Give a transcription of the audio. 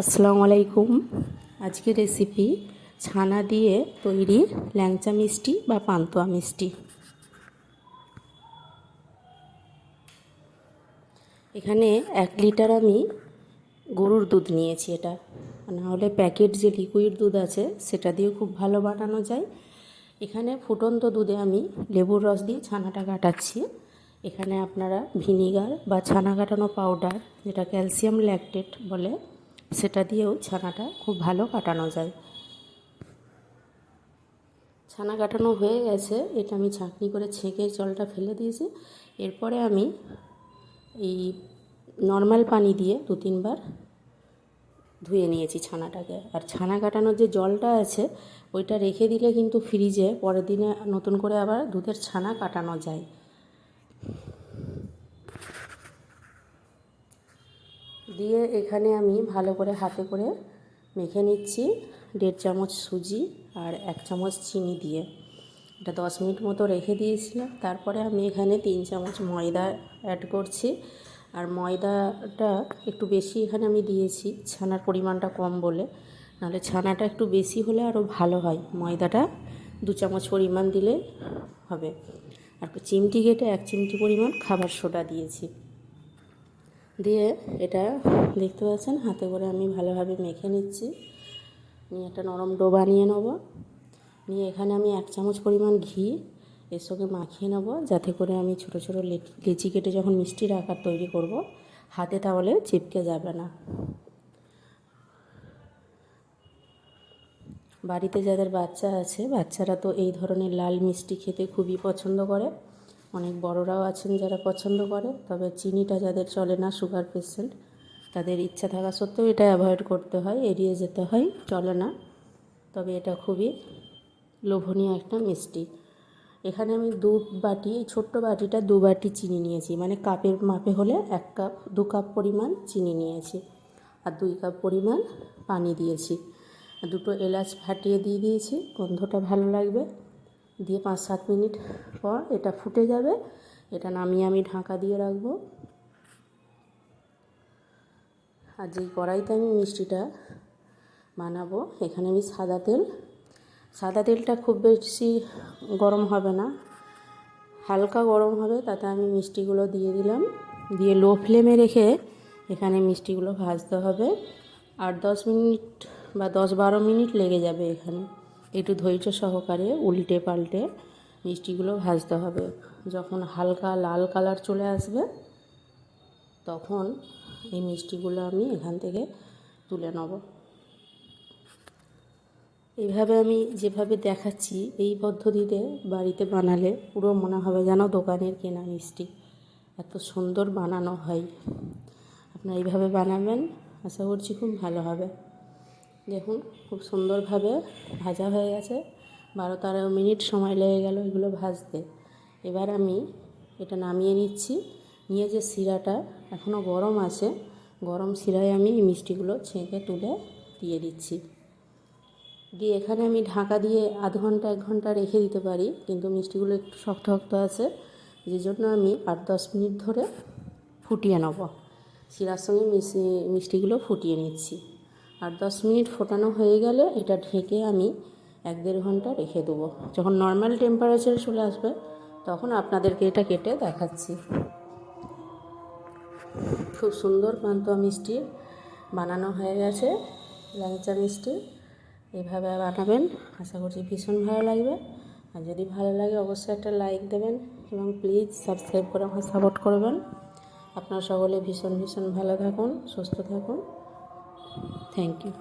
আসসালামু আলাইকুম। আজকের রেসিপি ছানা দিয়ে তৈরি ল্যাংচা মিষ্টি বা পান্তুয়া মিষ্টি। এখানে এক লিটার আমি গরুর দুধ নিয়েছি এটা। না হলে প্যাকেট যে লিকুইড দুধ আছে, সেটা দিয়ে খুব ভালো বানানো যায়। এখানে ফুটন্ত দুধে আমি লেবুর রস দিয়ে ছানাটা কাটাচ্ছি। এখানে আপনারা ভিনিগার বা ছানা কাটানো পাউডার যেটা ক্যালসিয়াম ল্যাকটেট বলে সেটা দিয়েও ছানাটা খুব ভালো কাটানো যায়। ছানা কাটানো হয়ে গেছে, এটা আমি ছাঁকনি করে ছেঁকে জলটা ফেলে দিয়েছি। এরপরে আমি এই নর্মাল পানি দিয়ে দু তিনবার ধুয়ে নিয়েছি ছানাটাকে। আর ছানা কাটানোর যে জলটা আছে, ওইটা রেখে দিলে কিন্তু ফ্রিজে পরের দিনে নতুন করে আবার দুধের ছানা কাটানো যায়। দিয়ে এখানে আমি ভালো করে হাতে করে মেখে নিচ্ছি দেড় চামচ সুজি আর এক চামচ চিনি দিয়ে। এটা দশ মিনিট মতো রেখে দিয়েছিলাম। তারপরে আমি এখানে তিন চামচ ময়দা অ্যাড করছি। আর ময়দাটা একটু বেশি এখানে আমি দিয়েছি, ছানার পরিমাণটা কম বলে। নাহলে ছানাটা একটু বেশি হলে আরও ভালো হয়। ময়দাটা দু চামচ পরিমাণ দিলে হবে। আর চিমটি কেটে এক চিমটি পরিমাণ খাবার সোডা দিয়েছি। দিয়ে এটা দেখতে পাচ্ছেন, হাতে করে আমি ভালোভাবে মেখে নিচ্ছি। নিয়ে একটা নরম ডো বানিয়ে নেব। নিয়ে এখানে আমি এক চামচ পরিমাণ ঘি, এর সঙ্গে মাখিয়ে নেব, যাতে করে আমি ছোটো ছোটো লেচি কেটে যখন মিষ্টির আকার তৈরি করব, হাতে তাহলে চিপকে যাবে না। বাড়িতে যাদের বাচ্চা আছে, বাচ্চারা তো এই ধরনের লাল মিষ্টি খেতে খুবই পছন্দ করে। অনেক বড়রাও আছেন যারা পছন্দ করে, তবে চিনিটা যাদের চলে না সুগার পেশেন্ট তাদের ইচ্ছা থাকা সত্ত্বেও এটা অ্যাভয়েড করতে হয়, এড়িয়ে যেতে হয়, চলে না। তবে এটা খুবই লোভনীয় একটা মিষ্টি। এখানে আমি দু বাটি, এই ছোট্ট বাটিটা দু বাটি চিনি নিয়েছি মানে কাপের মাপে হলে এক কাপ, দু কাপ পরিমাণ চিনি নিয়েছি আর দুই কাপ পরিমাণ পানি দিয়েছি। দুটো এলাচ ফাটিয়ে দিয়ে দিয়েছি, গন্ধটা ভালো লাগবে। দিয়ে পাঁচ সাত মিনিট পর এটা ফুটে যাবে। এটা নামিয়ে আমি ঢাকা দিয়ে রাখব। আর যেই কড়াইতে আমি মিষ্টিটা বানাবো, এখানে আমি সাদা তেল। সাদা তেলটা খুব বেশি গরম হবে না। হালকা গরম হবে, তাতে আমি মিষ্টিগুলো দিয়ে দিলাম। দিয়ে লো ফ্লেমে রেখে এখানে মিষ্টিগুলো ভাজতে হবে। আর দশ মিনিট বা দশ বারো মিনিট লেগে যাবে এখানে। একটু ধৈর্য সহকারে উল্টে পাল্টে মিষ্টিগুলো ভাজতে হবে। যখন হালকা লাল কালার চলে আসবে, তখন এই মিষ্টিগুলো আমি এখান থেকে তুলে নেব। এইভাবে আমি যেভাবে দেখাচ্ছি, এই পদ্ধতিতে বাড়িতে বানালে পুরো মনে হবে যেন দোকানের কেনা মিষ্টি। এত সুন্দর বানানো হয়। আপনারা এইভাবে বানাবেন, আশা করছি খুব ভালো হবে। দেখুন, খুব সুন্দরভাবে ভাজা হয়ে গেছে। বারো তেরো মিনিট সময় লেগে গেল এগুলো ভাজতে। এবার আমি এটা নামিয়ে নিচ্ছি। নিয়ে যে শিরাটা এখনও গরম আছে, গরম শিরায় আমি এই মিষ্টিগুলো ছেঁকে তুলে দিয়ে দিচ্ছি। দিয়ে এখানে আমি ঢাকা দিয়ে আধ ঘণ্টা, এক ঘণ্টা রেখে দিতে পারি, কিন্তু মিষ্টিগুলো একটু শক্ত শক্ত আছে। যে জন্য আমি আট, দশ মিনিট ধরে ফুটিয়ে নেব। শিরার সঙ্গে মিষ্টিগুলো ফুটিয়ে নিচ্ছি। আর দশ মিনিট ফোটানো হয়ে গেলে এটা ঢেকে আমি এক দেড় ঘণ্টা রেখে দেবো। যখন নর্মাল টেম্পারেচারে চলে আসবে, তখন আপনাদেরকে এটা কেটে দেখাচ্ছি। খুব সুন্দর পান্তুয়া মিষ্টি বানানো হয়ে গেছে, ল্যাংচা মিষ্টি। এভাবে বানাবেন, আশা করছি ভীষণ ভালো লাগবে। আর যদি ভালো লাগে, অবশ্যই একটা লাইক দেবেন এবং প্লিজ সাবস্ক্রাইব করে আমার সাপোর্ট করবেন। আপনারা সকলে ভীষণ ভীষণ ভালো থাকুন, সুস্থ থাকুন। Thank you